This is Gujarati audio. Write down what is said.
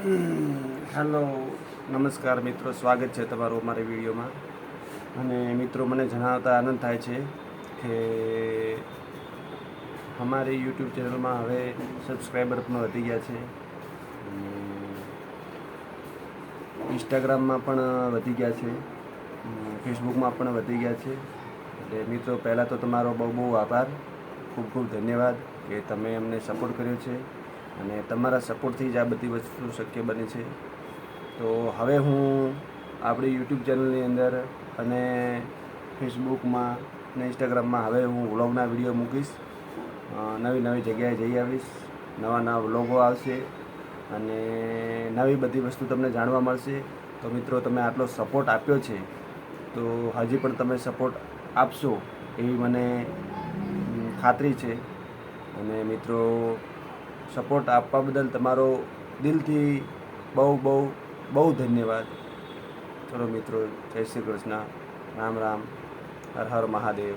હેલો, નમસ્કાર મિત્રો, સ્વાગત છે તમારું અમારી વિડીયોમાં. અને મિત્રો, મને જણાવતા આનંદ થાય છે કે અમારી યુટ્યુબ ચેનલમાં હવે સબસ્ક્રાઈબર પણ વધી ગયા છે. ઇન્સ્ટાગ્રામમાં પણ વધી ગયા છે. ફેસબુકમાં પણ વધી ગયા છે. એટલે મિત્રો, પહેલાં તો તમારો બહુ બહુ આભાર. ખૂબ ખૂબ ધન્યવાદ કે તમે અમને સપોર્ટ કર્યો છે. અને તમારા સપોર્ટથી જ આ બધી વસ્તુ શક્ય બને છે. તો હવે હું આપણી યુટ્યુબ ચેનલની અંદર અને ફેસબુકમાં અને ઇન્સ્ટાગ્રામમાં હવે હું વ્લોગના વીડિયો મૂકીશ. નવી નવી જગ્યાએ જઈ આવીશ. નવા નવા વ્લોગો આવશે અને નવી બધી વસ્તુ તમને જાણવા મળશે. તો મિત્રો, તમે આટલો સપોર્ટ આપ્યો છે, તો હજી પણ તમે સપોર્ટ આપશો એવી મને ખાતરી છે. અને મિત્રો સપોર્ટ આપવા બદલ તમારો દિલથી બહુ બહુ બહુ ધન્યવાદ. ચલો મિત્રો, જય શ્રી કૃષ્ણ. રામ રામ. હર હર મહાદેવ.